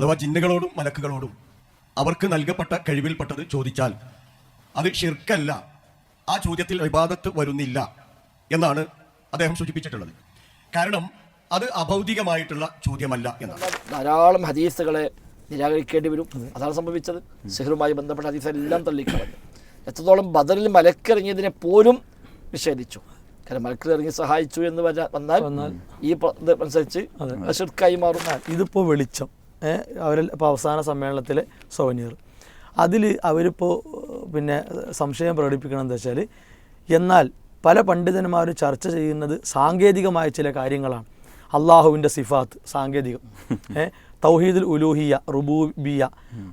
അഥവാ ജിന്നുകളോടും മലക്കുകളോടും അവർക്ക് നൽകപ്പെട്ട കഴിവിൽപ്പെട്ടത് ചോദിച്ചാൽ അത് ഷിർക്കല്ല ആ ചോദ്യത്തിൽ വിവാദത്ത് വരുന്നില്ല എന്നാണ് അദ്ദേഹം സൂചിപ്പിച്ചിട്ടുള്ളത്. കാരണം അത് അഭൗതികമായിട്ടുള്ള ചോദ്യമല്ല എന്നാണ്. ധാരാളം ഹദീസുകളെ നിരാകരിക്കേണ്ടി വരും. അതാണ് സംഭവിച്ചത്. സിഹറുമായി ബന്ധപ്പെട്ട ഹദീസെല്ലാം തള്ളിക്കളഞ്ഞു. എത്രത്തോളം ബദറിൽ മലക്കിറങ്ങിയതിനെ പോലും നിഷേധിച്ചു. കാരണം മലക്കിൽ ഇറങ്ങി സഹായിച്ചു എന്ന് വരാ- വന്നാൽ ഈ അനുസരിച്ച് ഷിർക്കായി മാറും. ഇതിപ്പോൾ വെളിച്ചം. അവരിൽ ഇപ്പോൾ അവസാന സമ്മേളനത്തിലെ സോവനിയർ അതിൽ അവരിപ്പോൾ പിന്നെ സംശയം പ്രകടിപ്പിക്കണമെന്ന് വെച്ചാൽ എന്നാൽ പല പണ്ഡിതന്മാരും ചർച്ച ചെയ്യുന്നത് സാങ്കേതികമായ ചില കാര്യങ്ങളാണ്. അള്ളാഹുവിന്റെ സിഫാത്ത് സാങ്കേതികം. ഏ, തൗഹീദുൽ ഉലൂഹിയ റുബൂബിയ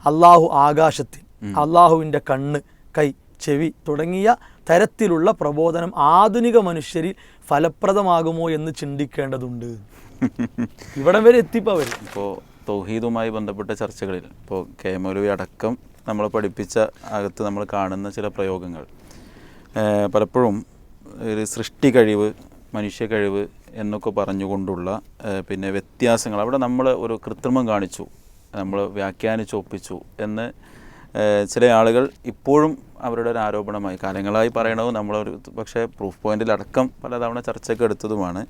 അള്ളാഹു ആകാശത്തിൽ അള്ളാഹുവിന്റെ കണ്ണ് കൈ ചെവി തുടങ്ങിയ തരത്തിലുള്ള പ്രബോധനം ആധുനിക മനുഷ്യരിൽ ഫലപ്രദമാകുമോ എന്ന് ചിന്തിക്കേണ്ടതുണ്ട്. ഇവിടം വരെ എത്തിപ്പോ അവർ ഇപ്പോൾ തൗഹീദുമായി ബന്ധപ്പെട്ട ചർച്ചകളിൽ. ഇപ്പോൾ കെ മൗലവി അടക്കം നമ്മൾ പഠിപ്പിച്ച അകത്ത് നമ്മൾ കാണുന്ന ചില പ്രയോഗങ്ങൾ. പലപ്പോഴും ഒരു സൃഷ്ടി കഴിവ് മനുഷ്യ കഴിവ് എന്നൊക്കെ പറഞ്ഞുകൊണ്ടുള്ള പിന്നെ വ്യത്യാസങ്ങൾ. അവിടെ നമ്മൾ ഒരു കൃത്രിമം കാണിച്ചു. നമ്മൾ വ്യാഖ്യാനിച്ചു ഒപ്പിച്ചു എന്ന് ചില ആളുകൾ ഇപ്പോഴും അവരുടെ ഒരു ആരോപണമായി. കാലങ്ങളായി പറയണത് നമ്മളൊരു പക്ഷേ പ്രൂഫ് പോയിന്റിലടക്കം പലതവണ ചർച്ചയ്ക്ക് എടുത്തതുമാണ്.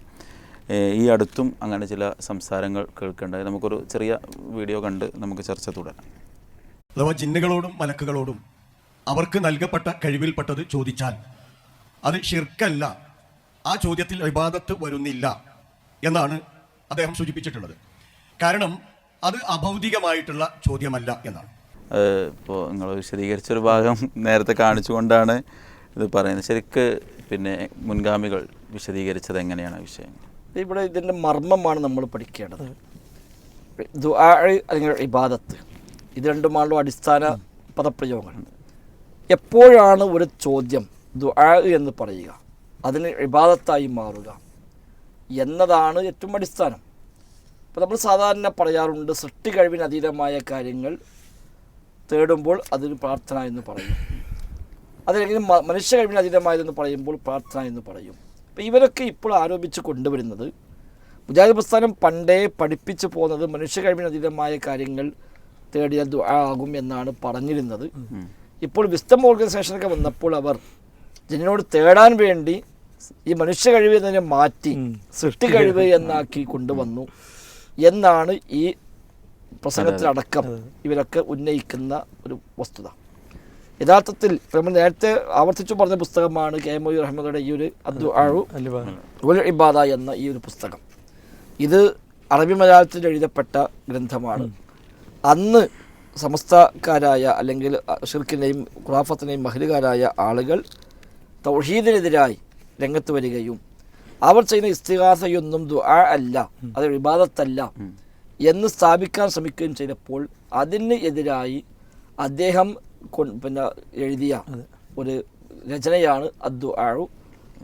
ഈ അടുത്തും അങ്ങനെ ചില സംസാരങ്ങൾ കേൾക്കേണ്ടത് നമുക്കൊരു ചെറിയ വീഡിയോ കണ്ട് നമുക്ക് ചർച്ച തുടരാം. അഥവാ ജിന്നുകളോടും മലക്കുകളോടും അവർക്ക് നൽകപ്പെട്ട കഴിവിൽപ്പെട്ടത് ചോദിച്ചാൽ അത് ഷിർക്കല്ല ആ ചോദ്യത്തിൽ വിവാദത്ത് വരുന്നില്ല എന്നാണ് അദ്ദേഹം സൂചിപ്പിച്ചിട്ടുള്ളത്. കാരണം അത് അഭൗതികമായിട്ടുള്ള ചോദ്യമല്ല എന്നാണ്. ഇപ്പോൾ നിങ്ങൾ വിശദീകരിച്ചൊരു ഭാഗം നേരത്തെ കാണിച്ചുകൊണ്ടാണ് ഇത് പറയുന്നത്. ശരിക്ക് പിന്നെ മുൻഗാമികൾ വിശദീകരിച്ചത് എങ്ങനെയാണ് വിഷയങ്ങൾ? വിഷയം ഇവിടെ ഇതിന്റെ മർമ്മമാണ് നമ്മൾ പഠിക്കേണ്ടത്. ദുആ അല്ലെങ്കിൽ ഇബാദത്ത്. ഇത് രണ്ടുമാണല്ലോ അടിസ്ഥാന പദപ്രയോഗങ്ങൾ എപ്പോഴാണ് ഒരു ചോദ്യം ദുആ എന്ന് പറയുക? അതിന് ഇബാദത്തായി മാറുക എന്നതാണ് ഏറ്റവും അടിസ്ഥാനം. ഇപ്പോൾ നമ്മൾ സാധാരണ പറയാറുണ്ട് സൃഷ്ടി കഴിവിന് അതീതമായ കാര്യങ്ങൾ തേടുമ്പോൾ അതിന് പ്രാർത്ഥന എന്ന് പറയും. അതല്ലെങ്കിൽ മനുഷ്യ കഴിവിന് അതീതമായതെന്ന് പറയുമ്പോൾ പ്രാർത്ഥന എന്ന് പറയും. അപ്പോൾ ഇവരൊക്കെ ഇപ്പോൾ ആരോപിച്ച് കൊണ്ടുവരുന്നത് മുജാഹിദ് പ്രസ്ഥാനം പണ്ടേ പഠിപ്പിച്ചു പോകുന്നത് മനുഷ്യ കഴിവിനതീതമായ കാര്യങ്ങൾ തേടിയ ദുആ ആകും എന്നാണ് പറഞ്ഞിരുന്നത്. ഇപ്പോൾ വിസ്തം ഓർഗനൈസേഷനൊക്കെ വന്നപ്പോൾ അവർ ജനനോട് തേടാൻ വേണ്ടി ഈ മനുഷ്യ കഴിവ് എന്നതിനെ മാറ്റി സൃഷ്ടി കഴിവ് എന്നാക്കി കൊണ്ടുവന്നു എന്നാണ് ഈ പ്രസംഗത്തിലടക്കം ഇവരൊക്കെ ഉന്നയിക്കുന്ന ഒരു വസ്തുത. യഥാർത്ഥത്തിൽ നമ്മൾ നേരത്തെ ആവർത്തിച്ചു പറഞ്ഞ പുസ്തകമാണ് കെ എം മൊയ്യൂർ അഹമ്മദയുടെ ഈ ഒരു അദ്ദു ആഴു ഉൽ ഇബാദ എന്ന ഈ ഒരു പുസ്തകം. ഇത് അറബി മലയാളത്തിൽ എഴുതപ്പെട്ട ഗ്രന്ഥമാണ്. അന്ന് സമസ്തക്കാരായ അല്ലെങ്കിൽ ഷിർക്കിനെയും ഖുറാഫത്തിനെയും മഹലുകാരായ ആളുകൾ തൗഹീദിനെതിരായി രംഗത്ത് വരികയും അവർ ചെയ്യുന്ന ഇസ്തിഹാസയൊന്നും ദുആ അല്ല അത് വിവാദത്തല്ല എന്ന് സ്ഥാപിക്കാൻ ശ്രമിക്കുകയും ചെയ്തപ്പോൾ അതിന് എതിരായി അദ്ദേഹം പിന്നെ എഴുതിയ ഒരു രചനയാണ് അദ്ദുആഉ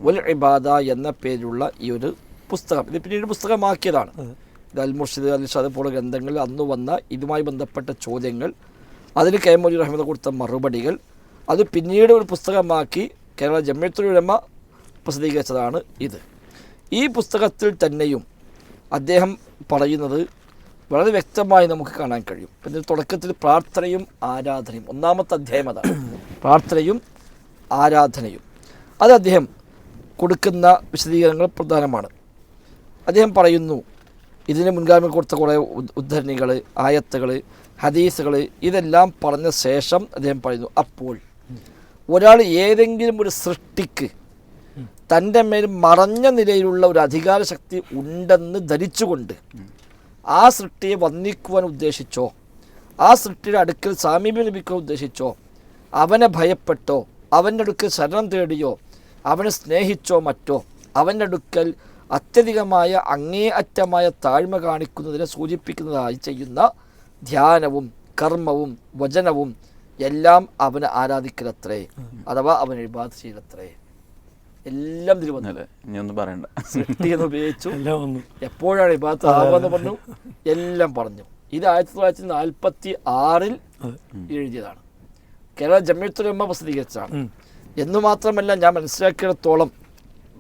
വൽ ഇബാദ എന്ന പേരിലുള്ള ഈ ഒരു പുസ്തകം. ഇത് പിന്നീട് പുസ്തകമാക്കിയതാണ്. ഇത് അൽ മുർഷിദ് അൽ ഷാദ് പോലുള്ള ഗ്രന്ഥങ്ങളിൽ അന്ന് വന്ന ഇതുമായി ബന്ധപ്പെട്ട ചോദ്യങ്ങൾ അതിന് കെ മൊഴി റഹ്മദ് കൊടുത്ത മറുപടികൾ അത് പിന്നീട് ഒരു പുസ്തകമാക്കി കേരള ജമ്മിയത്തുൽ ഉലമ പ്രസിദ്ധീകരിച്ചതാണ് ഇത്. ഈ പുസ്തകത്തിൽ തന്നെയും അദ്ദേഹം പറയുന്നത് വളരെ വ്യക്തമായി നമുക്ക് കാണാൻ കഴിയും. പിന്നെ തുടക്കത്തിൽ പ്രാർത്ഥനയും ആരാധനയും. ഒന്നാമത്തെ അധ്യായം അതാണ്. പ്രാർത്ഥനയും ആരാധനയും. അത് അദ്ദേഹം കൊടുക്കുന്ന വിശദീകരണങ്ങൾ പ്രധാനമാണ്. അദ്ദേഹം പറയുന്നു ഇതിന് മുൻഗാമി കൊടുത്ത കുറേ ഉദ്ധരണികൾ ആയത്തുകൾ ഹദീസുകൾ ഇതെല്ലാം പറഞ്ഞ ശേഷം അദ്ദേഹം പറയുന്നു അപ്പോൾ ഒരാൾ ഏതെങ്കിലും ഒരു സൃഷ്ടിക്ക് തന്റെ മേൽ മറഞ്ഞ നിലയിലുള്ള ഒരു അധികാര ശക്തി ഉണ്ടെന്ന് ധരിച്ചുകൊണ്ട് ആ സൃഷ്ടിയെ വന്ദിക്കുവാൻ ഉദ്ദേശിച്ചോ? ആ സൃഷ്ടിയുടെ അടുക്കൽ സാമീപ്യം ലഭിക്കാൻ ഉദ്ദേശിച്ചോ? അവനെ ഭയപ്പെട്ടോ? അവന്റെ അടുക്കൽ ശരണം തേടിയോ? അവനെ സ്നേഹിച്ചോ മറ്റോ? അവന്റെ അടുക്കൽ അത്യധികമായ അങ്ങേ അറ്റമായ താഴ്മ കാണിക്കുന്നതിനെ സൂചിപ്പിക്കുന്നതായി ചെയ്യുന്ന ധ്യാനവും കർമ്മവും വചനവും എല്ലാം അവന് ആരാധിക്കലത്രേ? അഥവാ അവനെ ഇബാദ് ചെയ്യലത്രേ എല്ലാം ഇതിൽ വന്നു. ഇനിയൊന്നും ഒന്നും പറയണ്ട. സൃഷ്ടി എന്ന് ഉപയോഗിച്ചു. എല്ലാം വന്നു. എപ്പോഴാണ് ഇബാദത്ത് ആവാന്ന് പറഞ്ഞു എല്ലാം പറഞ്ഞു. ഇത് ആയിരത്തി തൊള്ളായിരത്തി നാൽപ്പത്തി ആറിൽ എഴുതിയതാണ്. കേരള ജമ്മിത്തുലമ്മ പ്രസിദ്ധീകരിച്ചതാണ്. എന്ന് മാത്രമല്ല ഞാൻ മനസ്സിലാക്കിയിടത്തോളം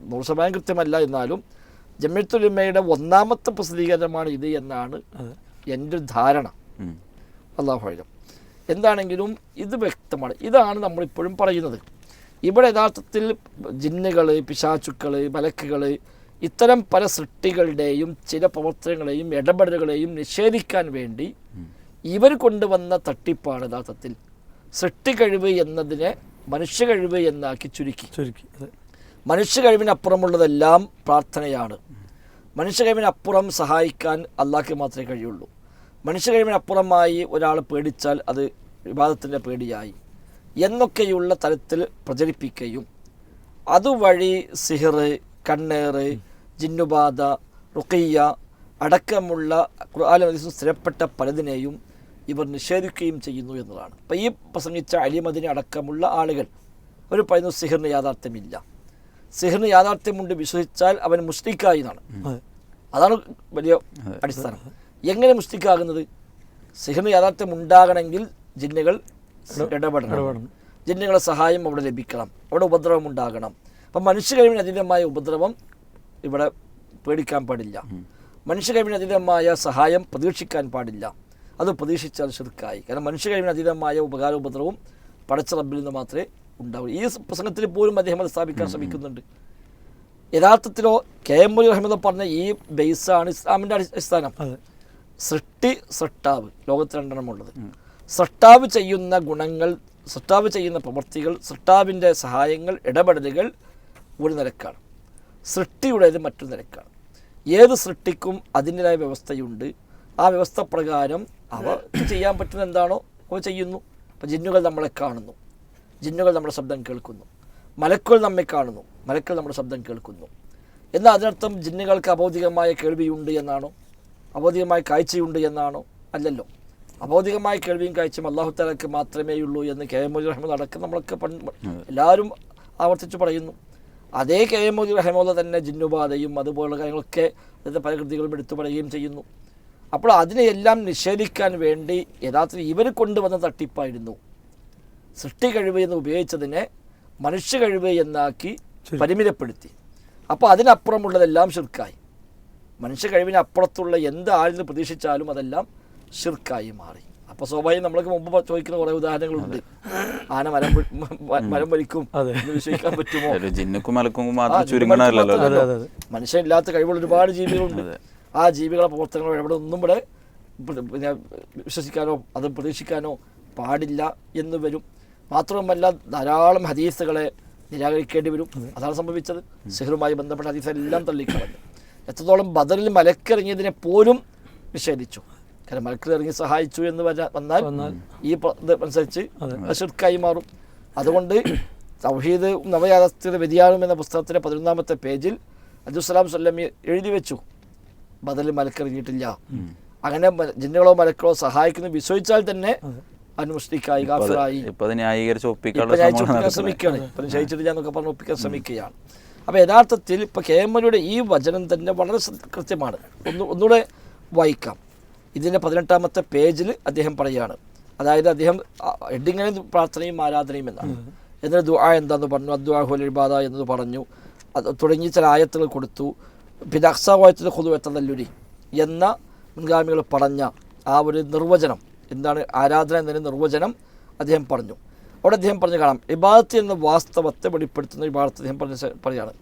നൂറ് ശതമാനം കൃത്യമല്ല എന്നാലും ജമ്മിത്തുലമ്മയുടെ ഒന്നാമത്തെ പ്രസിദ്ധീകരണമാണ് ഇത് എന്നാണ് എന്റെ ഒരു ധാരണ അള്ളാഹു എന്താണെങ്കിലും ഇത് വ്യക്തമാണ്. ഇതാണ് നമ്മളിപ്പോഴും പറയുന്നത്. ഇവിടെ യഥാർത്ഥത്തിൽ ജിന്നുകൾ പിശാചുക്കൾ മലക്കുകൾ ഇത്തരം പല സൃഷ്ടികളുടെയും ചില പ്രവർത്തനങ്ങളെയും ഇടപെടലുകളെയും നിഷേധിക്കാൻ വേണ്ടി ഇവർ കൊണ്ടുവന്ന തട്ടിപ്പാണ് യഥാർത്ഥത്തിൽ. സൃഷ്ടി കഴിവ് എന്നതിനെ മനുഷ്യ കഴിവ് എന്നാക്കി ചുരുക്കി. ചുരുക്കി മനുഷ്യ കഴിവിനപ്പുറമുള്ളതെല്ലാം പ്രാർത്ഥനയാണ്. മനുഷ്യ കഴിവിനപ്പുറം സഹായിക്കാൻ അള്ളാഹ്ക്ക് മാത്രമേ കഴിയുള്ളൂ. മനുഷ്യ കഴിവിനപ്പുറമായി ഒരാൾ പേടിച്ചാൽ അത് വിവാദത്തിന്റെ പേടിയായി. എന്നൊക്കെയുള്ള തരത്തിൽ പ്രചരിപ്പിക്കുകയും അതുവഴി സിഹിർ കണ്ണേറ് ജിന്നുബാധ റുഖയ്യ അടക്കമുള്ള ഖുർആാലും സ്ഥിരപ്പെട്ട പലതിനെയും ഇവർ നിഷേധിക്കുകയും ചെയ്യുന്നു എന്നതാണ്. അപ്പം ഈ പ്രസംഗിച്ച അലിമദിനെ അടക്കമുള്ള ആളുകൾ അവർ പറയുന്നു സിഹിറിന് യാഥാർത്ഥ്യമില്ല. സിഹിറിന് യാഥാർത്ഥ്യമുണ്ട് വിശ്വസിച്ചാൽ അവൻ മുസ്ലിക്കായി എന്നാണ്. അതാണ് വലിയ അടിസ്ഥാനം. എങ്ങനെ മുസ്ലിക്കാകുന്നത് സിഹിറിന് യാഥാർത്ഥ്യം ഉണ്ടാകണമെങ്കിൽ ജിന്നുകൾ ഇടപെടണം. സഹായം അവിടെ ലഭിക്കണം. അവിടെ ഉപദ്രവം ഉണ്ടാകണം. അപ്പം മനുഷ്യ കഴിവിന് അതീതമായ ഉപദ്രവം ഇവിടെ പേടിക്കാൻ പാടില്ല. മനുഷ്യ കഴിവിന് അതീതമായ സഹായം പ്രതീക്ഷിക്കാൻ പാടില്ല. അത് പ്രതീക്ഷിച്ചാൽ ശിർക്കായി. കാരണം മനുഷ്യ കഴിവിന് അതീതമായ ഉപകാര ഉപദ്രവവും പടച്ച റബ്ബിൽ നിന്ന് മാത്രമേ ഉണ്ടാവൂ ഈ പ്രസംഗത്തിൽ പോലും അദ്ദേഹം അത് സ്ഥാപിക്കാൻ ശ്രമിക്കുന്നുണ്ട്. യഥാർത്ഥത്തിലോ കെ എം മുരി റഹ്മദ് പറഞ്ഞ ഈ ബേസാണ് ഇസ്ലാമിന്റെ അടിസ്ഥാനം. സൃഷ്ടി സൃഷ്ടാവ്. ലോകത്ത് സൃഷ്ടാവ് ചെയ്യുന്ന ഗുണങ്ങൾ സൃഷ്ടാവ് ചെയ്യുന്ന പ്രവൃത്തികൾ സൃഷ്ടാവിന്റെ സഹായങ്ങൾ ഇടപെടലുകൾ ഒരു നിരക്കാണ്. സൃഷ്ടിയുടേത് മറ്റൊരു നിരക്കാണ്. ഏത് സൃഷ്ടിക്കും അതിന്റെതായ വ്യവസ്ഥയുണ്ട്. ആ വ്യവസ്ഥ പ്രകാരം അവ ചെയ്യാൻ പറ്റുന്ന എന്താണോ അവ ചെയ്യുന്നു. അപ്പോൾ ജിന്നുകൾ നമ്മളെ കാണുന്നു. ജിന്നുകൾ നമ്മുടെ ശബ്ദം കേൾക്കുന്നു. മലക്കുകൾ നമ്മെ കാണുന്നു. മലക്കുകൾ നമ്മുടെ ശബ്ദം കേൾക്കുന്നു. എന്നാൽ അതിനർത്ഥം ജിന്നുകൾക്ക് അബോധികമായ കേൾവിയുണ്ട് എന്നാണോ? അബോധികമായ കാഴ്ചയുണ്ട് എന്നാണോ? അല്ലല്ലോ. അബൗദികമായ കേൾവിയും കാഴ്ചയും അള്ളാഹു താലക്ക് മാത്രമേ ഉള്ളൂ എന്ന് കെ എം മൊയ്ത് റഹ്മദ് അടക്കം നമ്മളൊക്കെ പണ്ട് എല്ലാവരും ആവർത്തിച്ച് പറയുന്നു. അതേ കെ എം മൊയ്ത് റഹ്മോദ് തന്നെ ജിന്നുബാധയും അതുപോലുള്ള കാര്യങ്ങളൊക്കെ അതിന്റെ പല കൃതികളും എടുത്തു പറയുകയും ചെയ്യുന്നു. അപ്പോൾ അതിനെയെല്ലാം നിഷേധിക്കാൻ വേണ്ടി യഥാർത്ഥത്തിൽ ഇവർ കൊണ്ടുവന്ന തട്ടിപ്പായിരുന്നു. സൃഷ്ടി കഴിവ് എന്ന് ഉപയോഗിച്ചതിനെ മനുഷ്യ കഴിവ് എന്നാക്കി പരിമിതപ്പെടുത്തി. അപ്പോൾ അതിനപ്പുറമുള്ളതെല്ലാം ശുർക്കായി. മനുഷ്യ കഴിവിനപ്പുറത്തുള്ള എന്ത് ആരിൽ പ്രതീക്ഷിച്ചാലും അതെല്ലാം ഷിർക്കായി മാറി. അപ്പോൾ സ്വാഭാവികം നമ്മൾക്ക് മുമ്പ് ചോദിക്കുന്ന കുറേ ഉദാഹരണങ്ങളുണ്ട്. ആന മരം മരം വലിക്കും. എന്ന് വിശ്വസിക്കാൻ പറ്റുമോ? ജിന്നുക്കും മലക്കും മാത്രം അതെ. മനുഷ്യനില്ലാത്ത കഴിവുള്ള ഒരുപാട് ജീവികളുണ്ട്. ആ ജീവികളെ പ്രവർത്തനങ്ങൾ എവിടെ ഒന്നും ഇവിടെ പിന്നെ വിശ്വസിക്കാനോ അത് പ്രതീക്ഷിക്കാനോ പാടില്ല എന്ന് വരും. മാത്രവുമല്ല ധാരാളം ഹദീസുകളെ നിരാകരിക്കേണ്ടി വരും. അതാണ് സംഭവിച്ചത്. സിഹറുമായി ബന്ധപ്പെട്ട ഹദീസെല്ലാം തള്ളിക്കളഞ്ഞു. എത്രത്തോളം ബദറിൽ മലക്കിറങ്ങിയതിനെ പോലും നിഷേധിച്ചു. കാരണം മലക്കിൽ ഇറങ്ങി സഹായിച്ചു എന്ന് വരാ- വന്നാൽ ഈ അനുസരിച്ച് ഷിർക്കായി മാറും. അതുകൊണ്ട് തൗഹീദ് നവയാഥാസ്ഥിത വ്യതിയാനം എന്ന പുസ്തകത്തിലെ പതിനൊന്നാമത്തെ പേജിൽ അബ്ദുസ്സലാം സ്വല്ലമി എഴുതി വെച്ചു. ബദൽ മലക്കിറങ്ങിയിട്ടില്ല. അങ്ങനെ ജിന്നുകളോ മലക്കളോ സഹായിക്കുന്നു വിശ്വസിച്ചാൽ തന്നെ അനുഷ്ഠിക്കായി കാഫിറായി. ന്യായീകരിച്ച് ഇപ്പൊ ഞാൻ ഒപ്പിക്കാൻ. ശ്രമിക്കുകയാണ്. ഇപ്പൊ നിശ്ചയിച്ചിട്ടില്ല എന്നൊക്കെ പറഞ്ഞ് ഒപ്പിക്കാൻ ശ്രമിക്കുകയാണ്. അപ്പോൾ യഥാർത്ഥത്തിൽ ഇപ്പൊ കേമലയുടെ ഈ വചനം തന്നെ വളരെ കൃത്യമാണ്. ഒന്ന് ഒന്നുകൂടെ വായിക്കാം. ഇതിന്റെ പതിനെട്ടാമത്തെ പേജിൽ അദ്ദേഹം പറയുകയാണ്. അതായത് അദ്ദേഹം ഹെഡിങ്ങിന് പ്രാർത്ഥനയും ആരാധനയും എന്നാണ്. എന്നിട്ട് ദുആ എന്താന്ന് പറഞ്ഞു? അദ്വാഹുൽ ഹുലിബാദ എന്നത് പറഞ്ഞു. അത് തുടങ്ങി ചില ആയത്തുകൾ കൊടുത്തു. പിന്നെ അക്സാവായത്തിൽ കൊതു എത്തതല്ലുരി എന്ന മുൻഗാമികൾ പറഞ്ഞ ആ ഒരു നിർവചനം എന്താണ് ആരാധന എന്നതിന് നിർവചനം അദ്ദേഹം പറഞ്ഞു. അവിടെ അദ്ദേഹം പറഞ്ഞു കാണാം ഇബാദത്ത് എന്ന വാസ്തവത്തെ വെളിപ്പെടുത്തുന്ന ഇബാദത്ത് അദ്ദേഹം പറഞ്ഞ പറയാണ്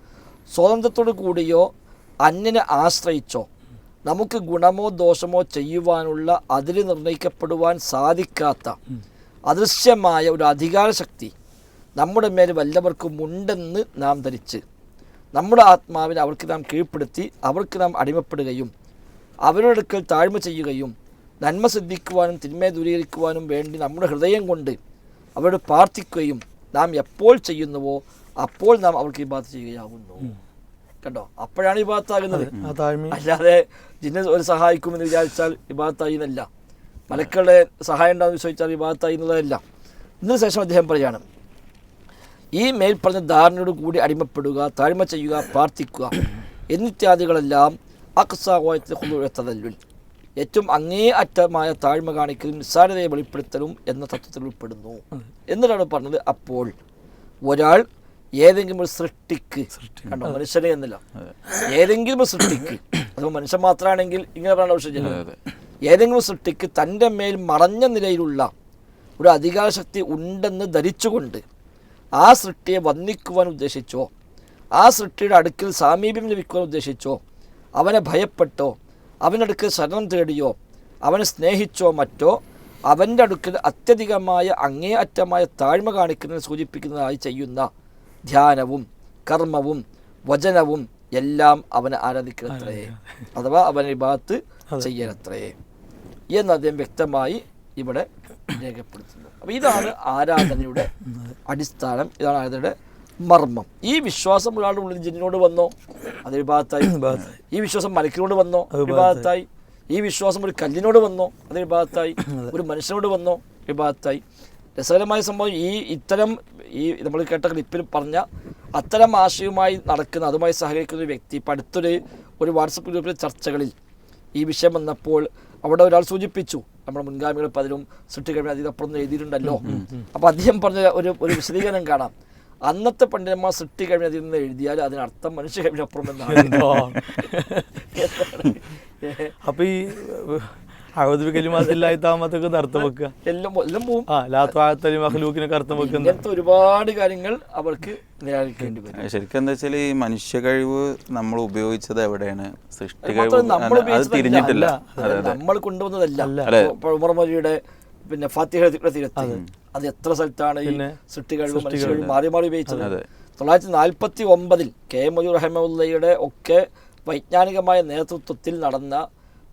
സ്വാതന്ത്ര്യത്തോടു കൂടിയോ അന്യനെ ആശ്രയിച്ചോ നമുക്ക് ഗുണമോ ദോഷമോ ചെയ്യുവാനുള്ള അതിൽ നിർണയിക്കപ്പെടുവാൻ സാധിക്കാത്ത അദൃശ്യമായ ഒരു അധികാരശക്തി നമ്മുടെ മേൽ വല്ലവർക്കും ഉണ്ടെന്ന് നാം ധരിച്ച് നമ്മുടെ ആത്മാവിനെ അവർക്ക് നാം കീഴ്പ്പെടുത്തി അവർക്ക് നാം അടിമപ്പെടുകയും അവരുടെ അടുക്കൽ താഴ്മ ചെയ്യുകയും നന്മ സിദ്ധിക്കുവാനും തിന്മയെ ദൂരീകരിക്കുവാനും വേണ്ടി നമ്മുടെ ഹൃദയം കൊണ്ട് അവരോട് പ്രാർത്ഥിക്കുകയും നാം എപ്പോൾ ചെയ്യുന്നുവോ അപ്പോൾ നാം അവർക്ക് ഈ ബാധ ചെയ്യുകയാകുന്നു കണ്ടോ? അപ്പോഴാണ് ഈ ബാത്താകുന്നത് അല്ലാതെ ജിന്നെ ഒരു സഹായിക്കുമെന്ന് വിചാരിച്ചാൽ വിഭാഗത്തായി എന്നല്ല മലക്കളുടെ സഹായം ഉണ്ടാകുമെന്ന് ചോദിച്ചാൽ വിഭാഗത്തായി എന്നുള്ളതല്ല. ഇതിനു ശേഷം അദ്ദേഹം പറയാണ് ഈ മേൽപ്പറഞ്ഞ ധാരണയോട് കൂടി അടിമപ്പെടുക താഴ്മ ചെയ്യുക പ്രാർത്ഥിക്കുക എന്നിത്യാദികളെല്ലാം അക്സാവായത്തിൽ ഏറ്റവും അങ്ങേ അറ്റമായ താഴ്മ കാണിക്കലും നിസ്സാരതയെ വെളിപ്പെടുത്തലും എന്ന തത്വത്തിൽ ഉൾപ്പെടുന്നു. എന്നിട്ടാണ് പറഞ്ഞത് അപ്പോൾ ഒരാൾ ഏതെങ്കിലും ഒരു സൃഷ്ടിക്ക്. കണ്ടോ? മനുഷ്യനെ എന്നല്ല. ഏതെങ്കിലും ഒരു സൃഷ്ടിക്ക്. അത് മനുഷ്യൻ മാത്രമാണെങ്കിൽ ഇങ്ങനെ പറയേണ്ട ആവശ്യമില്ല. ഏതെങ്കിലും സൃഷ്ടിക്ക് തന്റെ മേൽ മറഞ്ഞ നിലയിലുള്ള ഒരു അധികാരശക്തി ഉണ്ടെന്ന് ധരിച്ചുകൊണ്ട് ആ സൃഷ്ടിയെ വന്ദിക്കുവാൻ ഉദ്ദേശിച്ചോ ആ സൃഷ്ടിയുടെ അടുക്കൽ സാമീപ്യം ലഭിക്കുവാൻ ഉദ്ദേശിച്ചോ അവനെ ഭയപ്പെട്ടോ അവനടുക്ക് ശരണം തേടിയോ അവനെ സ്നേഹിച്ചോ മറ്റോ അവന്റെ അടുക്കൽ അത്യധികമായ അങ്ങേയറ്റമായ താഴ്മ കാണിക്കുന്നതിനെ സൂചിപ്പിക്കുന്നതായി ചെയ്യുന്ന ധ്യാനവും കർമ്മവും വചനവും എല്ലാം അവനെ ആരാധിക്കണത്രേ അഥവാ അവനെ ഭാഗത്ത് ചെയ്യണത്രേ എന്ന് അദ്ദേഹം വ്യക്തമായി ഇവിടെ രേഖപ്പെടുത്തുന്നു. അപ്പോൾ ഇതാണ് ആരാധനയുടെ അടിസ്ഥാനം. ഇതാണ് ആരാധനയുടെ മർമ്മം. ഈ വിശ്വാസം ഒരാളുടെ ഉള്ളിൽ ജിന്നിനോട് വന്നോ അതൊരു ഭാഗത്തായി ഈ വിശ്വാസം മലക്കിനോട് വന്നോ വിഭാഗത്തായി ഈ വിശ്വാസം ഒരു കല്ലിനോട് വന്നോ അതൊരു ഭാഗത്തായി ഒരു മനുഷ്യനോട് വന്നോ വിഭാഗത്തായി രസകരമായ സംഭവം ഈ ഇത്തരം ഈ നമ്മൾ കേട്ട ക്ലിപ്പിൽ പറഞ്ഞ അത്തരം ആശയവുമായി നടക്കുന്ന അതുമായി സഹകരിക്കുന്ന ഒരു വ്യക്തി ഇപ്പം അടുത്തൊരു ഒരു വാട്സപ്പ് ഗ്രൂപ്പിലെ ചർച്ചകളിൽ ഈ വിഷയം വന്നപ്പോൾ അവിടെ ഒരാൾ സൂചിപ്പിച്ചു. നമ്മുടെ മുൻഗാമികൾ പലരും സൃഷ്ടിക്കഴിഞ്ഞ അതിനപ്പുറം എഴുതിയിട്ടുണ്ടല്ലോ. അപ്പോൾ അദ്ദേഹം പറഞ്ഞ ഒരു ഒരു വിശദീകരണം കാണാം. അന്നത്തെ പണ്ഡിതന്മാർ സൃഷ്ടി കഴിഞ്ഞ അതിൽ നിന്ന് എഴുതിയാൽ അതിനർത്ഥം മനുഷ്യ കഴിഞ്ഞപ്പുറം എന്നാണ്. എന്തോ എന്താണ്? അപ്പൊ ഈ അഴുതു അർത്ഥം വെക്കുക. എല്ലാം എല്ലാം പോവും. ആ ലാത്വാത്തലി മഹ്ലൂക്കിനൊക്കെ അർത്ഥം വെക്കുന്ന ഇങ്ങനത്തെ ഒരുപാട് കാര്യങ്ങൾ അവർക്ക് വരും. ശരിക്കും എന്താ വെച്ചാൽ ഈ മനുഷ്യ കഴിവ് നമ്മൾ ഉപയോഗിച്ചത് എവിടെയാണ്? സൃഷ്ടി കഴിവ് നമ്മൾ അത് തിരിഞ്ഞിട്ടില്ല. നമ്മൾ കൊണ്ടുവന്നതല്ല. പിന്നെ തീരത്ത്. അത്. എത്ര സ്ഥലത്താണ് ഈ കഴിവ് മനുഷ്യ കഴിവ്. മാറി മാറി ഉപയോഗിച്ചത്. തൊള്ളായിരത്തി നാൽപ്പത്തി ഒമ്പതിൽ കെ എം റഹമുല്ലയുടെ ഒക്കെ വൈജ്ഞാനികമായ നേതൃത്വത്തിൽ നടന്ന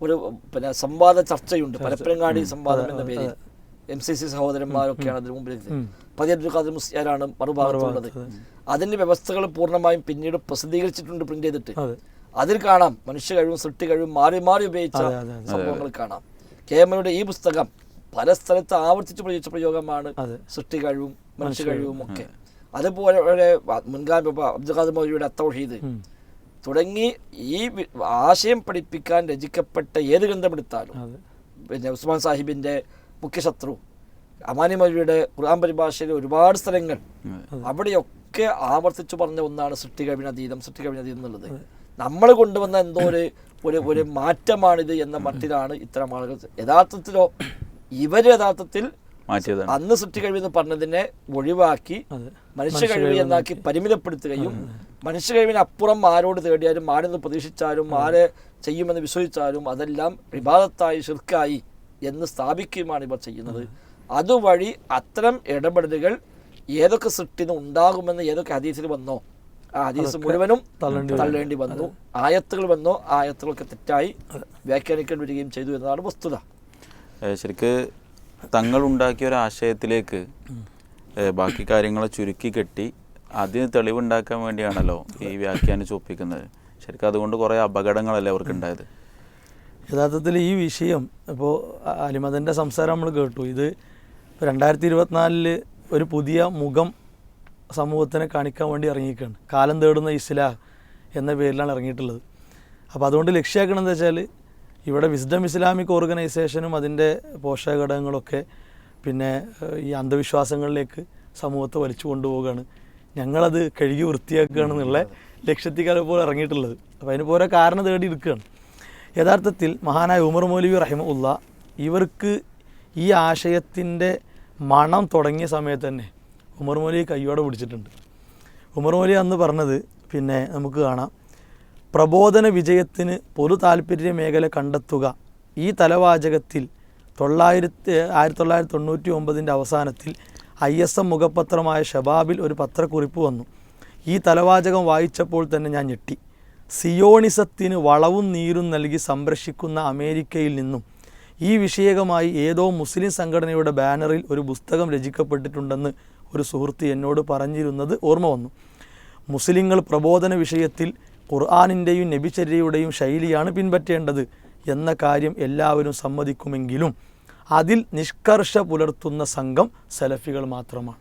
ഒരു പിന്നെ സംവാദ ചർച്ചയുണ്ട്. പരപ്പനങ്ങാടി സംവാദം എന്ന പേരിൽ. എം സി സി സഹോദരന്മാരൊക്കെയാണ് അതിന് മുമ്പിൽ പതിയബ്ദുൽ ഖാദർ മുസ്ലിയാരാണ് മറുഭാഗത്തുള്ളത്. അതിന്റെ വ്യവസ്ഥകൾ പൂർണമായും പിന്നീട് പ്രസിദ്ധീകരിച്ചിട്ടുണ്ട് പ്രിന്റ് ചെയ്തിട്ട്. അതിൽ കാണാം മനുഷ്യ കഴിവും സൃഷ്ടി കഴിവും മാറി മാറി ഉപയോഗിച്ച. സംഭവങ്ങൾ കാണാം. കേമയുടെ ഈ പുസ്തകം പല സ്ഥലത്ത് ആവർത്തിച്ച് പ്രയോഗിച്ച പ്രയോഗമാണ് സൃഷ്ടി കഴിവും മനുഷ്യ കഴിവും. ഒക്കെ. അതുപോലെ മുൻകാല അബ്ദുൽ ഖാദർ മൗലിയുടെ അത്തൗഹീദ്. തുടങ്ങി ഈ ആശയം പഠിപ്പിക്കാൻ രചിക്കപ്പെട്ട ഏത് ഗ്രന്ഥമെടുത്താലും. പിന്നെ ഉസ്മാൻ സാഹിബിന്റെ മുഖ്യശത്രു അമാനി മൊഴിയുടെ ഖുർആൻ പരിഭാഷയിലെ ഒരുപാട് സ്ഥലങ്ങൾ അവിടെയൊക്കെ ആവർത്തിച്ചു പറഞ്ഞ ഒന്നാണ് സൃഷ്ടി കഴിവിനതീതം സൃഷ്ടി കഴിവിനതീതം എന്നുള്ളത് നമ്മൾ കൊണ്ടുവന്ന എന്തോ ഒരു ഒരു ഒരു മാറ്റമാണിത് എന്ന മട്ടിലാണ് ഇത്തരം ആളുകൾ. യഥാർത്ഥത്തിലോ ഇവർ യഥാർത്ഥത്തിൽ മാറ്റിയതാണ്. അന്ന് സൃഷ്ടി കഴിവെന്ന് പറഞ്ഞതിനെ ഒഴിവാക്കി മനുഷ്യ കഴിവ് എന്നാക്കി പരിമിതപ്പെടുത്തുകയും മനുഷ്യ കഴിവിന് അപ്പുറം ആരോട് തേടിയാലും ആരെന്ന് പ്രതീക്ഷിച്ചാലും ആരെ ചെയ്യുമെന്ന് വിശ്വസിച്ചാലും അതെല്ലാം വിവാദത്തായി ശിർക്കായി എന്ന് സ്ഥാപിക്കുകയുമാണ് ഇവർ ചെയ്യുന്നത്. അതുവഴി അത്തരം ഇടപെടലുകൾ ഏതൊക്കെ സൃഷ്ടിന് ഉണ്ടാകുമെന്ന് ഏതൊക്കെ ഹദീസിൽ വന്നോ? ആ ഹദീസ് മുഴുവനും തള്ളേണ്ടി വന്നു. ആയത്തുകൾ വന്നോ. ആയത്തുകളൊക്കെ തെറ്റായി വ്യാഖ്യാനിക്കേണ്ടി വരികയും ചെയ്തു എന്നതാണ് വസ്തുത. ശരിക്ക് തങ്ങൾ ഉണ്ടാക്കിയ ഒരു ആശയത്തിലേക്ക് ബാക്കി കാര്യങ്ങളെ ചുരുക്കി കെട്ടി അതിന് തെളിവുണ്ടാക്കാൻ വേണ്ടിയാണല്ലോ ഈ വ്യാഖ്യാനിച്ച് ഒപ്പിക്കുന്നത് ശരിക്കും അതുകൊണ്ട് കുറേ അപകടങ്ങളല്ലേ അവർക്ക് ഉണ്ടായത് യഥാർത്ഥത്തിൽ ഈ വിഷയം ഇപ്പോൾ അലിമദന്റെ സംസാരം നമ്മൾ കേട്ടു. ഇത് രണ്ടായിരത്തി ഇരുപത്തിനാലിൽ ഒരു പുതിയ മുഖം സമൂഹത്തിനെ കാണിക്കാൻ വേണ്ടി ഇറങ്ങിയിരിക്കുകയാണ്. കാലം തേടുന്ന ഇസ്ലാഹ് എന്ന പേരിലാണ് ഇറങ്ങിയിട്ടുള്ളത്. അപ്പോൾ അതുകൊണ്ട് ലക്ഷ്യമാക്കണമെന്ന് വെച്ചാൽ ഇവിടെ വിസ്ഡം ഇസ്ലാമിക് ഓർഗനൈസേഷനും അതിന്റെ പോഷക ഘടകങ്ങളൊക്കെ പിന്നെ ഈ അന്ധവിശ്വാസങ്ങളിലേക്ക് സമൂഹത്തെ വലിച്ചു കൊണ്ടുപോവുകയാണ്. ഞങ്ങളത് കഴുകി വൃത്തിയാക്കുകയാണ് എന്നുള്ള ലക്ഷ്യത്തിൽ ഇപ്പോൾ ഇറങ്ങിയിട്ടുള്ളത്. അപ്പോൾ അതിന് പോലെ കാരണം തേടി എടുക്കുകയാണ് യഥാർത്ഥത്തിൽ മഹാനായ ഉമർ മൗലവി റഹിമുല്ല ഇവർക്ക് ഈ ആശയത്തിന്റെ മണം തുടങ്ങിയ സമയത്ത് തന്നെ ഉമർ മൗലി കയ്യോടെ പിടിച്ചിട്ടുണ്ട്. ഉമർ മൗലി അന്ന് പറഞ്ഞത് പിന്നെ നമുക്ക് കാണാം. പ്രബോധന വിജയത്തിന് പൊതു താല്പര്യ മേഖല കണ്ടെത്തുക. ഈ തലവാചകത്തിൽ തൊള്ളായിരത്തി ആയിരത്തി തൊള്ളായിരത്തി തൊണ്ണൂറ്റി ഒമ്പതിന്റെ അവസാനത്തിൽ ഐ എസ് എം മുഖപത്രമായ ഷബാബിൽ ഒരു പത്രക്കുറിപ്പ് വന്നു. ഈ തലവാചകം വായിച്ചപ്പോൾ തന്നെ ഞാൻ ഞെട്ടി. സിയോണിസത്തിന് വളവും നീരും നൽകി സംരക്ഷിക്കുന്ന അമേരിക്കയിൽ നിന്നും ഈ വിഷയകമായി ഏതോ മുസ്ലിം സംഘടനയുടെ ബാനറിൽ ഒരു പുസ്തകം രചിക്കപ്പെട്ടിട്ടുണ്ടെന്ന് ഒരു സുഹൃത്ത് എന്നോട് പറഞ്ഞിരുന്നത് ഓർമ്മ വന്നു. മുസ്ലിങ്ങൾ പ്രബോധന വിഷയത്തിൽ ഖുർആാനിന്റെയും നബിചര്യയുടെയും ശൈലിയാണ് പിൻപറ്റേണ്ടത് എന്ന കാര്യം എല്ലാവരും സമ്മതിക്കുമെങ്കിലും അതിൽ നിഷ്കർഷ പുലർത്തുന്ന സംഘം സലഫികൾ മാത്രമാണ്.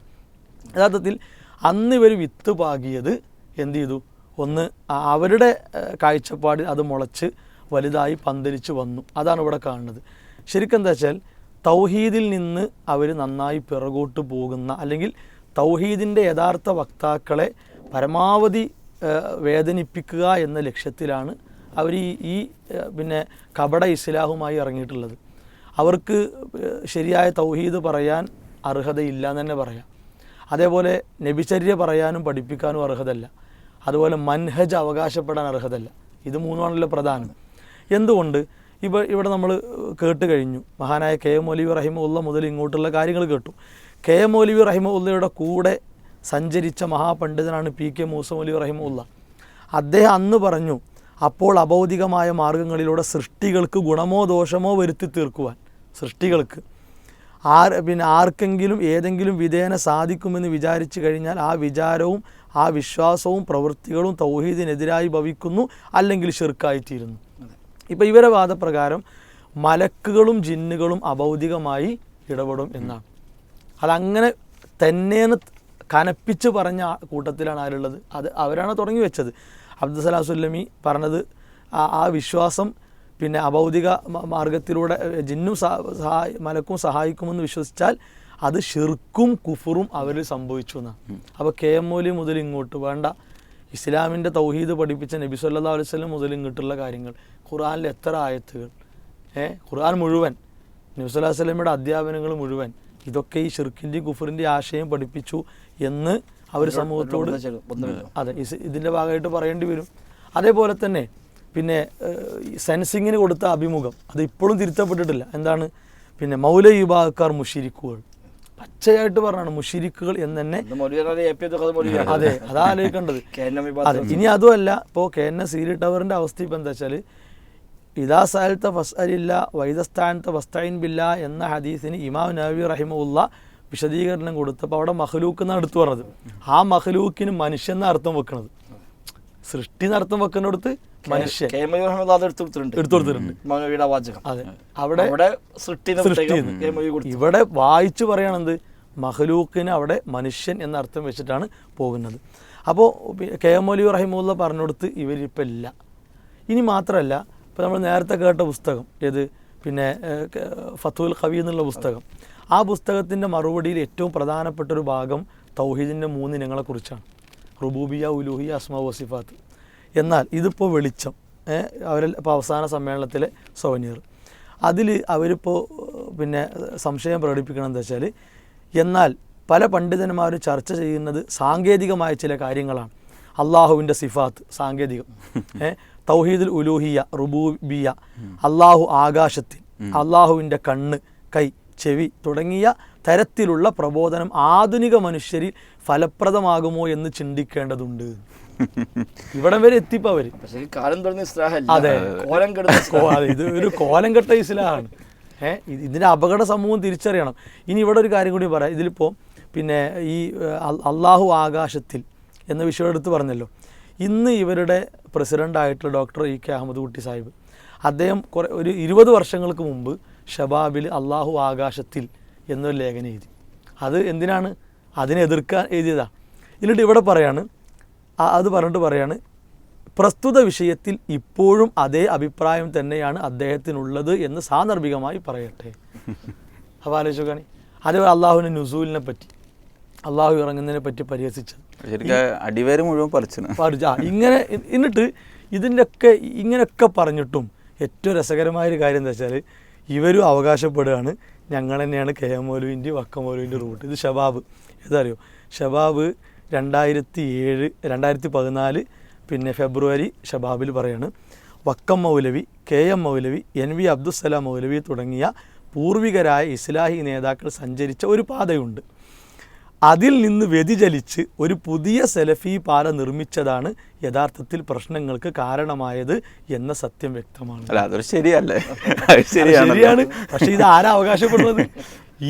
യഥാർത്ഥത്തിൽ അന്ന് ഇവർ വിത്ത് പാകിയത് എന്ത് ചെയ്തു? ഒന്ന് അവരുടെ കാഴ്ചപ്പാടിൽ അത് മുളച്ച് വലുതായി പന്തലിച്ച് വന്നു. അതാണ് ഇവിടെ കാണുന്നത്. ശരിക്കും എന്താ വെച്ചാൽ തൗഹീദിൽ നിന്ന് അവർ നന്നായി പിറകോട്ട് പോകുന്ന അല്ലെങ്കിൽ തൗഹീദിന്റെ യഥാർത്ഥ വക്താക്കളെ പരമാവധി വേദനിപ്പിക്കുക എന്ന ലക്ഷ്യത്തിലാണ് അവർ ഈ ഈ പിന്നെ കപട ഇസ്ലാഹുമായി ഇറങ്ങിയിട്ടുള്ളത്. അവർക്ക് ശരിയായ തൗഹീദ് പറയാൻ അർഹതയില്ല എന്ന് തന്നെ പറയാം. അതേപോലെ നബിചര്യ പറയാനും പഠിപ്പിക്കാനും അർഹതല്ല. അതുപോലെ മൻഹജ് അവകാശപ്പെടാൻ അർഹതല്ല. ഇത് മൂന്നുമാണല്ലോ പ്രധാനം. എന്തുകൊണ്ട്? ഇവ ഇവിടെ നമ്മൾ കേട്ട് കഴിഞ്ഞു. മഹാനായ കെ എം ഒലിവി റഹിമുല്ല മുതൽ ഇങ്ങോട്ടുള്ള കാര്യങ്ങൾ കേട്ടു. കെ എം ഒലിവി റഹിമുല്ലയുടെ കൂടെ സഞ്ചരിച്ച മഹാപണ്ഡിതനാണ് പി കെ മൂസ മൗലവി റഹിമുല്ല. അദ്ദേഹം അന്ന് പറഞ്ഞു അപ്പോൾ അഭൗതികമായ മാർഗങ്ങളിലൂടെ സൃഷ്ടികൾക്ക് ഗുണമോ ദോഷമോ വരുത്തി തീർക്കുവാൻ. സൃഷ്ടികൾക്ക്. ആർ പിന്നെ ആർക്കെങ്കിലും ഏതെങ്കിലും വിധേന സാധിക്കുമെന്ന് വിചാരിച്ചു കഴിഞ്ഞാൽ ആ വിചാരവും ആ വിശ്വാസവും പ്രവൃത്തികളും തൗഹീദിനെതിരായി ഭവിക്കുന്നു അല്ലെങ്കിൽ ഷിർക്കായിത്തീരുന്നു ഇപ്പം ഇവരെ വാദപ്രകാരം മലക്കുകളും ജിന്നുകളും അഭൗതികമായി ഇടപെടും എന്നാണ്. അതങ്ങനെ തന്നെയെന്ന് കനപ്പിച്ച് പറഞ്ഞ കൂട്ടത്തിലാണ് ആരുള്ളത്. അത് അവരാണ് തുടങ്ങി വെച്ചത്. അബ്ദുസലാം സുല്ലമി പറഞ്ഞത് ആ ആ വിശ്വാസം പിന്നെ അഭൗതിക മാർഗത്തിലൂടെ ജിന്നും സഹ- സഹായി മലക്കും സഹായിക്കുമെന്ന് വിശ്വസിച്ചാൽ അത് ഷിർക്കും കുഫറും അവരിൽ സംഭവിച്ചു എന്നാണ്. അപ്പോൾ കെ എം മൗലി മുതൽ ഇങ്ങോട്ട് വേണ്ട. ഇസ്ലാമിന്റെ തൗഹീദ് പഠിപ്പിച്ച നബി സല്ലാ അലൈഹി വസല്ലം മുതൽ ഇങ്ങോട്ടുള്ള കാര്യങ്ങൾ. ഖുർആനിൽ എത്ര ആയത്തുകൾ? ഏ ഖുർആൻ മുഴുവൻ നബി സല്ലാ അലൈഹി വസല്ലമയുടെ അധ്യാപനങ്ങൾ മുഴുവൻ ഇതൊക്കെ ഈ ഷിർക്കിന്റെയും കുഫറിന്റെ ആശയം പഠിപ്പിച്ചു. എന്ന് അവർ സമൂഹത്തോട് അതെ ഇതിന്റെ ഭാഗമായിട്ട് പറയേണ്ടി വരും. അതേപോലെ തന്നെ പിന്നെ സെൻസിങ്ങിന് കൊടുത്ത അഭിമുഖം അത് ഇപ്പോഴും തിരുത്തപ്പെട്ടിട്ടില്ല. എന്താണ്? പിന്നെ മൗല വിഭാഗക്കാർ മുഷിരിക്കുകൾ. പച്ചയായിട്ട് പറഞ്ഞാണ് മുഷിരിക്കുകൾ എന്ന് തന്നെ അതെ അതാ ആലോചിക്കേണ്ടത്. അതെ ഇനി അതുമല്ല. ഇപ്പോൾ കെ എൻ എസ് സീരി ടവറിന്റെ അവസ്ഥ ഇപ്പം എന്താ വെച്ചാൽ ഇതാ സാലത്തെ ഫസ്അലില്ല വൈദസ്ഥാനത്ത് ഫസ്തൈൻ ബില്ല എന്ന ഹദീസിന് ഇമാം നബി റഹിമുള്ള വിശദീകരണം കൊടുത്തപ്പോൾ അവിടെ മഹലൂക്ക് എന്നാണ് എടുത്തു പറഞ്ഞത്. ആ മഹലൂക്കിന് മനുഷ്യൻ എന്ന അർത്ഥം വെക്കണത്? സൃഷ്ടി നടത്തം വെക്കുന്നിടത്ത് മനുഷ്യൻ എടുത്തു കൊടുത്തിട്ടുണ്ട്. അതെ. അവിടെ ഇവിടെ വായിച്ചു പറയണത് മഹലൂക്കിന് അവിടെ മനുഷ്യൻ എന്ന അർത്ഥം വെച്ചിട്ടാണ് പോകുന്നത്. അപ്പോൾ കെ. എം. മൗലവി റഹിമുല്ല പറഞ്ഞെടുത്ത് ഇവരിപ്പോൾ ഇല്ല. ഇനി മാത്രമല്ല ഇപ്പോൾ നമ്മൾ നേരത്തെ കേട്ട പുസ്തകം ഏത്? പിന്നെ ഫത്തുൽ കവി എന്നുള്ള പുസ്തകം. ആ പുസ്തകത്തിന്റെ മറുപടിയിൽ ഏറ്റവും പ്രധാനപ്പെട്ട ഒരു ഭാഗം തൗഹീദിന്റെ മൂന്ന് ഇനങ്ങളെക്കുറിച്ചാണ് റുബൂബിയ ഉലൂഹിയ അസ്മാ വസിഫാത്ത് എന്നാൽ ഇതിപ്പോൾ വെളിച്ചം അവരിൽ അവരെ ഇപ്പോൾ അവസാന സമ്മേളനത്തിലെ സോനിയർ അതിൽ അവരിപ്പോൾ പിന്നെ സംശയം പ്രകടിപ്പിക്കണം എന്താ വെച്ചാൽ എന്നാൽ പല പണ്ഡിതന്മാരും ചർച്ച ചെയ്യുന്നത് സാങ്കേതികമായ ചില കാര്യങ്ങളാണ്. അള്ളാഹുവിന്റെ സിഫാത്ത് സാങ്കേതികം. ഏ തൗഹീദുൽ ഉലൂഹിയ റുബൂബിയ അള്ളാഹു ആകാശത്തിൽ അള്ളാഹുവിന്റെ കണ്ണ് കൈ ചെവി തുടങ്ങിയ തരത്തിലുള്ള പ്രബോധനം ആധുനിക മനുഷ്യരിൽ ഫലപ്രദമാകുമോ എന്ന് ചിന്തിക്കേണ്ടതുണ്ട്. ഇവിടം വരെ എത്തിപ്പോ അവർ. അതെ. ഇത് ഒരു കോലം കെട്ട ഇസ്ലാമാണ് ഏഹ് ഇതിന്റെ അപകട സമൂഹം തിരിച്ചറിയണം. ഇനി ഇവിടെ ഒരു കാര്യം കൂടി പറയാം. ഇതിലിപ്പോൾ പിന്നെ ഈ അള്ളാഹു ആകാശത്തിൽ എന്ന വിഷയം എടുത്ത് പറഞ്ഞല്ലോ. ഇന്ന് ഇവരുടെ പ്രസിഡന്റായിട്ടുള്ള doctor E K Ahmed Kutty Sahib. അദ്ദേഹം കുറെ ഒരു ഇരുപത് വർഷങ്ങൾക്ക് മുമ്പ് ഷബാബിൽ അള്ളാഹു ആകാശത്തിൽ എന്നൊരു ലേഖനം എഴുതി. അത് എന്തിനാണ്? അതിനെ എതിർക്കാൻ എഴുതിയതാ. എന്നിട്ട് ഇവിടെ പറയാണ് അത് പറഞ്ഞിട്ട് പറയാണ് പ്രസ്തുത വിഷയത്തിൽ ഇപ്പോഴും അതേ അഭിപ്രായം തന്നെയാണ് അദ്ദേഹത്തിനുള്ളത് എന്ന് സാന്ദർഭികമായി പറയട്ടെ. അപ്പോൾ ആലോചിക്കണി അതേപോലെ അള്ളാഹുവിന്റെ നുസൂലിനെ പറ്റി അള്ളാഹു ഇറങ്ങുന്നതിനെ പറ്റി പരിഹസിച്ചത് അടിവേര് മുഴുവൻ പറിച്ചു. ഇങ്ങനെ എന്നിട്ട് ഇതിന്റെയൊക്കെ ഇങ്ങനെയൊക്കെ പറഞ്ഞിട്ടും ഏറ്റവും രസകരമായൊരു കാര്യം എന്താ വെച്ചാൽ ഇവരും അവകാശപ്പെടുകയാണ്. ഞങ്ങൾ തന്നെയാണ് കെ എം മൗലുവിന്റെ വക്കമോലുവിന്റെ റൂട്ട്. ഇത് ഷബാബ്. ഇതറിയോ? ഷബാബ് രണ്ടായിരത്തി ഏഴ് രണ്ടായിരത്തി പതിനാല് പിന്നെ ഫെബ്രുവരി ഷബാബിൽ പറയാണ്. Vakkom Moulavi K M Moulavi N V Abdussalam Moulavi തുടങ്ങിയ പൂർവികരായ ഇസ്ലാഹി നേതാക്കൾ സഞ്ചരിച്ച ഒരു പാതയുണ്ട്. അതിൽ നിന്ന് വ്യതിചലിച്ച് ഒരു പുതിയ സെലഫി പാല നിർമ്മിച്ചതാണ് യഥാർത്ഥത്തിൽ പ്രശ്നങ്ങൾക്ക് കാരണമായത് എന്ന സത്യം വ്യക്തമാണ്. അല്ല അതൊരു ശരിയല്ലേ? ശരിയാണ്. പക്ഷെ ഇത് ആരാ അവകാശപ്പെടുന്നത്?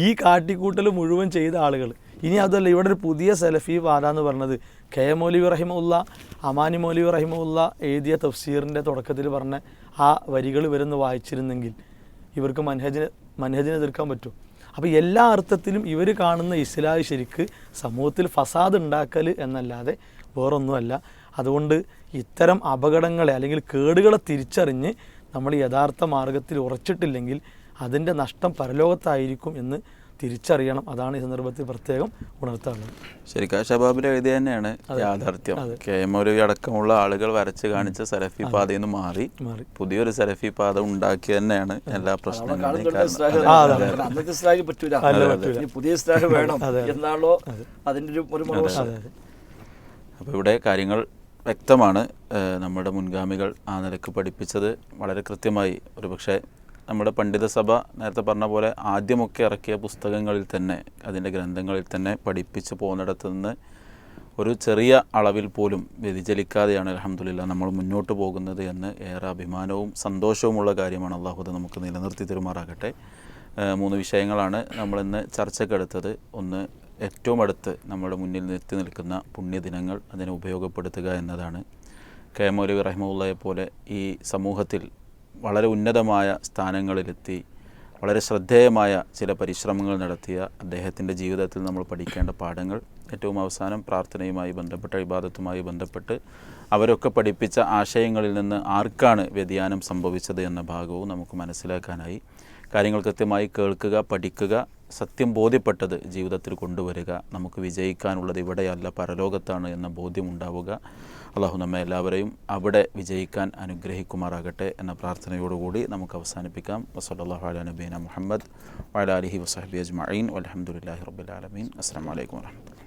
ഈ കാട്ടിക്കൂട്ടൽ മുഴുവൻ ചെയ്ത ആളുകൾ. ഇനി അതല്ല ഇവിടെ ഒരു പുതിയ സെലഫി പാത എന്ന് പറഞ്ഞത് കെ എം മൗലവി റഹിമുല്ല അമാനി മോലി റഹിമുല്ല എഴുതിയ തഫ്സീറിന്റെ തുടക്കത്തിൽ പറഞ്ഞ ആ വരികൾ വരുന്ന വായിച്ചിരുന്നെങ്കിൽ ഇവർക്ക് മൻഹജിനെ മൻഹജിനെ എതിർക്കാൻ പറ്റും അപ്പോൾ എല്ലാ അർത്ഥത്തിലും ഇവർ കാണുന്ന ഇസ്ലാഹി ശരിക്ക് സമൂഹത്തിൽ ഫസാദ് ഉണ്ടാക്കൽ എന്നല്ലാതെ വേറൊന്നുമല്ല. അതുകൊണ്ട് ഇത്തരം അപകടങ്ങളെ അല്ലെങ്കിൽ കേടുകളെ തിരിച്ചറിഞ്ഞ് നമ്മൾ യഥാർത്ഥ മാർഗത്തിൽ ഉറച്ചിട്ടില്ലെങ്കിൽ അതിന്റെ നഷ്ടം പരലോകത്തായിരിക്കും എന്ന് തിരിച്ചറിയണം. അതാണ് ഈ സന്ദർഭത്തിൽ പ്രത്യേകം ഉണർത്താനുള്ളത്. ശരിക്കും ഷബാബിൽ എഴുതിയ തന്നെയാണ് യാഥാർത്ഥ്യം. കെ എം ഒരു അടക്കമുള്ള ആളുകൾ വരച്ച് കാണിച്ച സലഫി പാതയിൽ നിന്ന് മാറി. മാറി. പുതിയൊരു സലഫി പാത ഉണ്ടാക്കി തന്നെയാണ് എല്ലാ പ്രശ്നങ്ങളും. പറ്റൂല. പുതിയ വേണം. എന്നാണല്ലോ ഒരു അപ്പോൾ ഇവിടെ കാര്യങ്ങൾ വ്യക്തമാണ്. നമ്മുടെ മുൻഗാമികൾ ആ നിലയ്ക്ക് പഠിപ്പിച്ചത് വളരെ കൃത്യമായി. ഒരുപക്ഷെ നമ്മുടെ പണ്ഡിതസഭ നേരത്തെ പറഞ്ഞ പോലെ ആദ്യമൊക്കെ ഇറക്കിയ പുസ്തകങ്ങളിൽ തന്നെ അതിന്റെ ഗ്രന്ഥങ്ങളിൽ തന്നെ പഠിപ്പിച്ച് പോകുന്നിടത്ത് നിന്ന് ഒരു ചെറിയ അളവിൽ പോലും വ്യതിചലിക്കാതെയാണ് അലഹമുല്ല നമ്മൾ മുന്നോട്ട് പോകുന്നത് എന്ന് ഏറെ അഭിമാനവും സന്തോഷവുമുള്ള കാര്യമാണ് അള്ളാഹുദ നമുക്ക് നിലനിർത്തി തരുമാറാകട്ടെ. മൂന്ന് വിഷയങ്ങളാണ് നമ്മളിന്ന് ചർച്ചക്കെടുത്തത് ഒന്ന് ഏറ്റവും അടുത്ത് നമ്മുടെ മുന്നിൽ നിർത്തി നിൽക്കുന്ന പുണ്യദിനങ്ങൾ അതിനെ ഉപയോഗപ്പെടുത്തുക എന്നതാണ്. കെ മൗലവി റഹ്മുള്ളയെ പോലെ ഈ സമൂഹത്തിൽ വളരെ ഉന്നതമായ സ്ഥാനങ്ങളിലെത്തി വളരെ ശ്രദ്ധേയമായ ചില പരിശ്രമങ്ങൾ നടത്തിയ അദ്ദേഹത്തിന്റെ ജീവിതത്തിൽ നമ്മൾ പഠിക്കേണ്ട പാഠങ്ങൾ ഏറ്റവും അവസാനം പ്രാർത്ഥനയുമായി ബന്ധപ്പെട്ട വിവാദത്തുമായി ബന്ധപ്പെട്ട് അവരൊക്കെ പഠിപ്പിച്ച ആശയങ്ങളിൽ നിന്ന് ആർക്കാണ് വ്യതിയാനം സംഭവിച്ചത് എന്ന ഭാഗവും നമുക്ക് മനസ്സിലാക്കാനായി. കാര്യങ്ങൾ കൃത്യമായി കേൾക്കുക പഠിക്കുക സത്യം ബോധ്യപ്പെട്ടത് ജീവിതത്തിൽ കൊണ്ടുവരിക നമുക്ക് വിജയിക്കാനുള്ളത് ഇവിടെയല്ല പരലോകത്താണ് എന്ന ബോധ്യം ഉണ്ടാവുക. അള്ളാഹു നമ്മെ എല്ലാവരെയും അവിടെ വിജയിക്കാൻ അനുഗ്രഹിക്കുമാറാകട്ടെ എന്ന പ്രാർത്ഥനയോടുകൂടി നമുക്ക് അവസാനിപ്പിക്കാം. വസല്ലാഹു അല നബീന മുഹമ്മദ് വല അലഹി വസഹബി അജ്മീൻ അലഹമുല്ലാഹി റബുലാലമീൻ അസ്സാം വലൈക്കും വാഹമത്തുള്ള